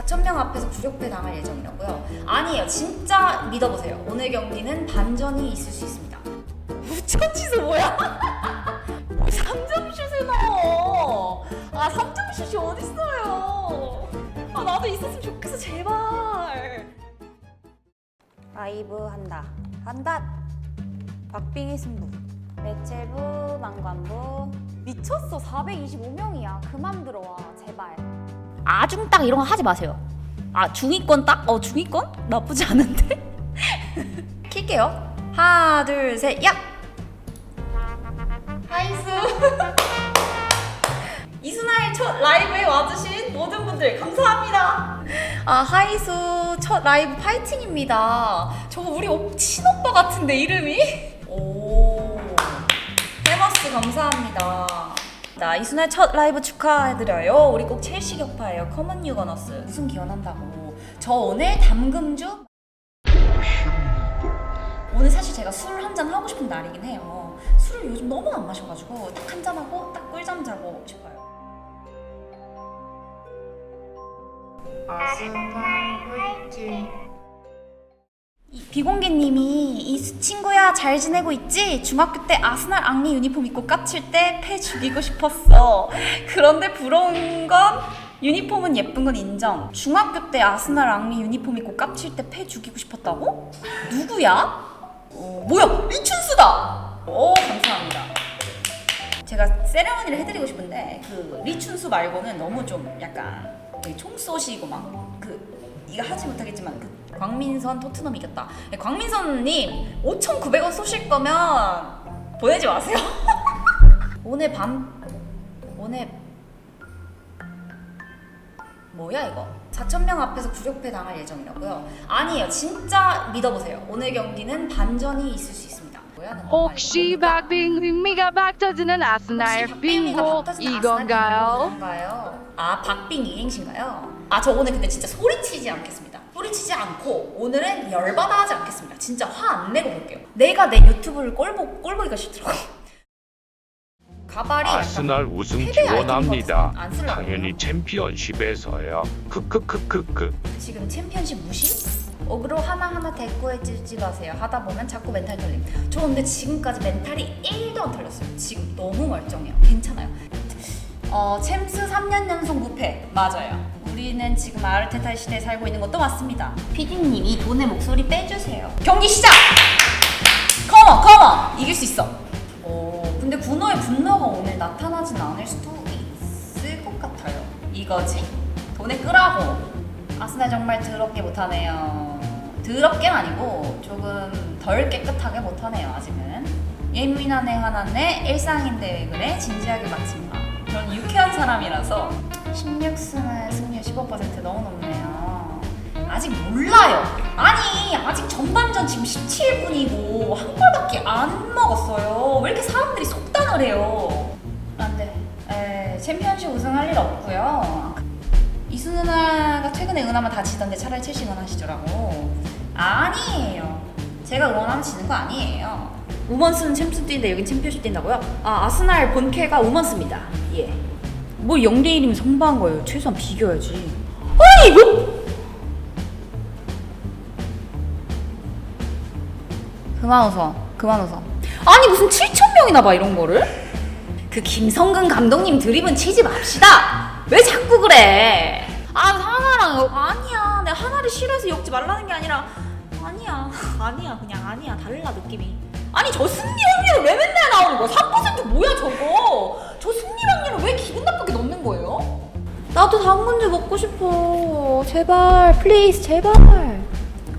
4,000명 앞에서 굴욕패 당할 예정이라고요? 아니에요. 진짜 믿어보세요. 오늘 경기는 반전이 있을 수 있습니다. 무천지수 뭐야? 3점 슛을 넣어. 아 3점 슛이 어딨어요? 아 나도 있었으면 좋겠어 제발. 라이브 한다. 한다. 박빙의 승부. 매체부, 망관부. 미쳤어. 425명이야. 그만 들어와. 제발. 아중 딱 이런 거 하지 마세요. 아 중위권 딱? 어 중위권? 나쁘지 않은데? 킬게요. 하나 둘 셋, 야! 하이스. 이순아의 첫 라이브에 와주신 모든 분들 감사합니다. 아 하이수 첫 라이브 파이팅입니다. 저거 우리 오- 친오빠 같은데 이름이? 오 페머스 감사합니다. 자 이순아의 첫 라이브 축하해드려요. 우리 꼭 첼시 격파예요. 커먼 유거너스 우승 기원한다고. 저 오늘 담금주 오늘 사실 제가 술 한 잔 하고 싶은 날이긴 해요. 술을 요즘 너무 안 마셔가지고 딱 한 잔 하고 딱 꿀잠 자고 싶어요. 이 비공개님이 이 친구야 잘 지내고 있지? 중학교 때 아스날 앙리 유니폼 입고 깝칠 때 패 죽이고 싶었어. 그런데 부러운 건 유니폼은 예쁜 건 인정. 중학교 때 아스날 앙리 유니폼 입고 깝칠 때 패 죽이고 싶었다고? 누구야? 어, 뭐야 리춘수다. 오 감사합니다. 제가 세레머니를 해드리고 싶은데 그 리춘수 말고는 너무 좀 약간 되게 총 쏘시고 막 그 이거 하지 못하겠지만 그 광민선 토트넘 이겼다. 네, 광민선님 5,900원 쏘실 거면 보내지 마세요. 오늘 밤 오늘 뭐야 이거? 4,000명 앞에서 굴욕패 당할 예정이라고요? 아니에요. 진짜 믿어보세요. 오늘 경기는 반전이 있을 수 있습니다. 뭐야? 는 혹시 박빙미가 박터지는 아스날 빙고 이건가요? 이건가요? 아 박빙 이행신가요? 아 저 오늘 근데 진짜 소리치지 않겠습니다. 소리치지 않고 오늘은 열받아 하지 않겠습니다. 진짜 화 안 내고 볼게요. 내가 내 유튜브를 꼴보 꼴보기가 싫더라고. 가발이 아스날 우승 패배 아이템 기원합니다. 같은 안 쓰려고 당연히. 챔피언십에서요. 크크크크크. 지금 챔피언십 무시? 어그로 하나하나 대꾸해주지 마세요. 하다 보면 자꾸 멘탈 털림. 저 근데 지금까지 멘탈이 1도 안 털렸어요. 지금 너무 멀쩡해요. 괜찮아요. 어, 챔스 3년 연속 무패. 맞아요. 우리는 지금 아르테타 시대에 살고 있는 것도 맞습니다. 피디님, 이 돈의 목소리 빼주세요. 경기 시작! 컴온, 컴온! 이길 수 있어. 오, 근데 군호의 분노가 오늘 나타나진 않을 수도 있을 것 같아요. 이거지? 돈에 끄라고. 아스날 정말 더럽게 못하네요. 더럽게는 아니고 조금 덜 깨끗하게 못하네요 아직은. 예민하네 화났네 일상인데 왜 그래 진지하게 맞지마. 저는 유쾌한 사람이라서 16승은 승률 15% 너무 높네요. 아직 몰라요. 아니 아직 전반전 지금 17분이고 한 골밖에 안 먹었어요. 왜 이렇게 사람들이 속단을 해요? 안 돼. 에 챔피언십 우승할 일 없고요. 이수 누나가 최근에 응원하면 다 지던데 차라리 첼시 응원하시더라고. 아니에요. 제가 응원하면 지는 거 아니에요. 우먼스는 챔스 뛰는데 여긴 챔피언십 뛴다고요? 아 아스날 본캐가 우먼스입니다. 예. 뭐 0대 1이면 성공한 거예요. 최소한 비겨야지. 아니 이거 그만 웃어. 그만 웃어. 아니 무슨 7천 명이나 봐 이런 거를? 그 김성근 감독님 드립은 치지 맙시다. 왜 자꾸 그래? 아 하나랑 여- 아니야. 내가 하나를 싫어해서 엮지 말라는 게 아니라 아니야. 아니야. 그냥 아니야. 달라 느낌이. 아니 저 승리 확률은 왜 맨날 나오는 거야? 3% 뭐야 저거? 저 승리 확률을 왜 기분 나쁘게 넣는 거예요? 나도 당근주 먹고 싶어. 제발 플리즈 제발.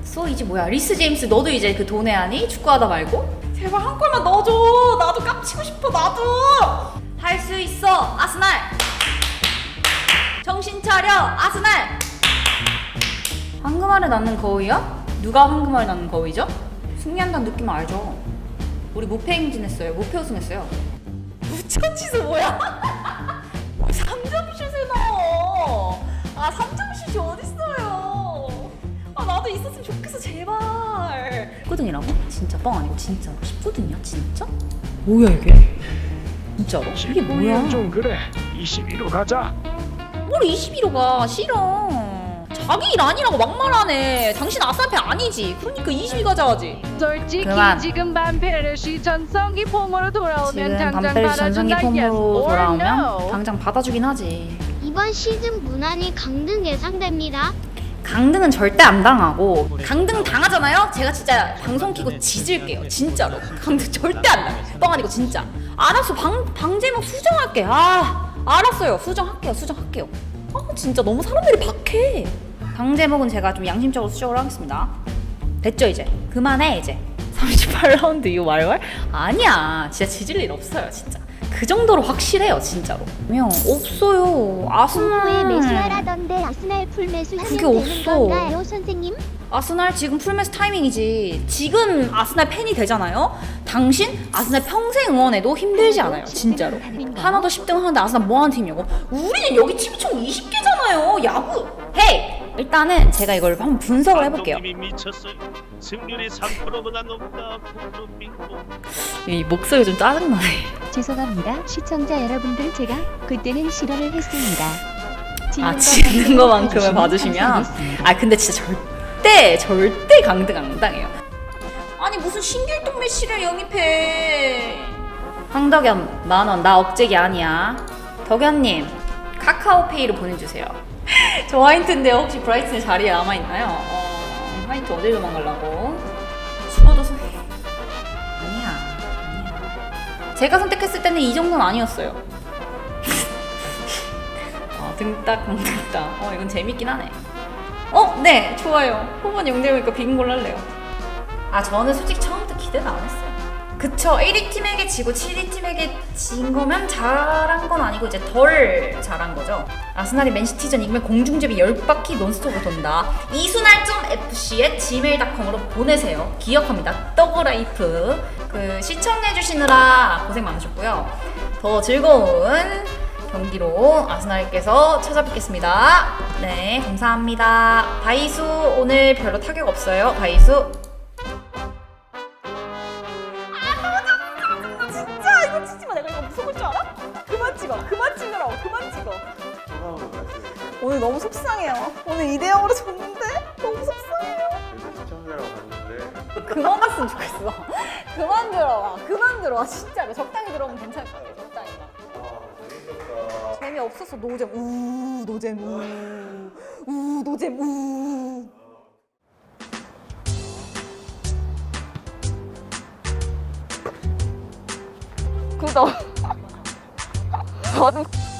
쏘 이제 뭐야 리스 제임스 너도 이제 그 돈에 하니 축구하다 말고 제발 한 골만 넣어줘 나도 깝치고 싶어 나도 할 수 있어 아스날 정신 차려 아스날 황금알에 낳는 거위야? 누가 황금알에 낳는 거위죠? 승리한다는 느낌 알죠? 우리 무패 행진했어요 무패 우승했어요 무천지수 뭐야? 3점 슛을 넣어 아 3점 슛이 어딨어요 아 나도 있었으면 좋겠어 제발 10거든이라고? 진짜 뻥 아니고 진짜로 10거든이야 진짜? 뭐야 이게? 진짜로? 이게 뭐야? 좀 그래. 21로 가자. 뭘 21호가 싫어 자기 일 아니라고 막말하네. 당신 팬 아니지. 그러니까 22 가져야지. 솔직히 그만. 지금 반페르 시 전성기 폼으로 돌아오면 지금 당장 전성기 받아준다 yes 폼으로 or 돌아오면 no 당장 받아주긴 하지. 이번 시즌 무난히 강등 예상됩니다. 강등은 절대 안 당하고 강등 당하잖아요? 제가 진짜 방송 키고 짖을게요 진짜로 강등 절대 안 당해 뻥 아니고 진짜 알았어 방, 방제목 수정할게 아 알았어요 수정할게요 수정할게요 아 진짜 너무 사람들이 박해 방 제목은 제가 좀 양심적으로 수정을 하겠습니다 됐죠 이제 그만해 이제 38라운드 이거 말말? 아니야 진짜 짖을 일 없어요 진짜 그 정도로 확실해요 진짜로 명 없어요 아스날 매수하라던데 아스날 풀 매수 하면 그게 되는 없어. 건가요, 선생님? 아스날 지금 풀매스 타이밍이지. 지금 아스날 팬이 되잖아요. 당신 아스날 평생 응원해도 힘들지 않아요. 진짜로. 하나도 10등 하는데 아스날 뭐하는 팀이냐고. 우리는 여기 팀총 20개잖아요. 야구. 헤이. 일단은 제가 이걸 한번 분석을 해볼게요. 감독님이 미쳤어요. 승률이 3%보다 높다. 빙고. 이 목소리 좀 짜증나네. 죄송합니다. 시청자 여러분들 제가 그때는 실언을 했습니다. 아 지는 것만큼을 봐주시면. 아 근데 진짜 절대 절대 강등 안 당해요. 아니 무슨 신길동 메시를 영입해? 황덕연 만원 나 억제기 아니야. 덕연님 카카오페이로 보내주세요. 저 화이트인데 혹시 브라이튼에 자리에 남아 있나요? 어, 화이트 어딜 도망가려고? 죽어도 소... 아니야 아니야. 제가 선택했을 때는 이 정도는 아니었어요. 어, 등딱 강등딱. 어 이건 재밌긴 하네. 어, 네, 좋아요. 후반 영대보니까 비긴 걸로 할래요. 아, 저는 솔직히 처음부터 기대는 안 했어요. 그쵸, 1위 팀에게 지고 7위 팀에게 진 거면 잘한 건 아니고 이제 덜 잘한 거죠. 아스날이 맨시티전 이기면 공중제비 10바퀴 논스톱으로 돈다. 이순알점.fc에 gmail.com으로 보내세요. 기억합니다. 떡어라이프. 그 시청해주시느라 고생 많으셨고요. 더 즐거운 경기로 아스날께서 찾아뵙겠습니다. 네, 감사합니다. 바이수 오늘 별로 타격 없어요. 바이수. 너무 속상해요. 오늘 2대 0으로 졌는데 너무 속상해요. 시청자라고 봤는데 그만 했으면 좋겠어. 그만 들어와. 그만 들어와. 진짜로 적당히 들어오면 괜찮을 것 같아. 적당히. 재미 없었어. 노잼. 우 노잼. 우. 우 노잼. 우. 구독. 저는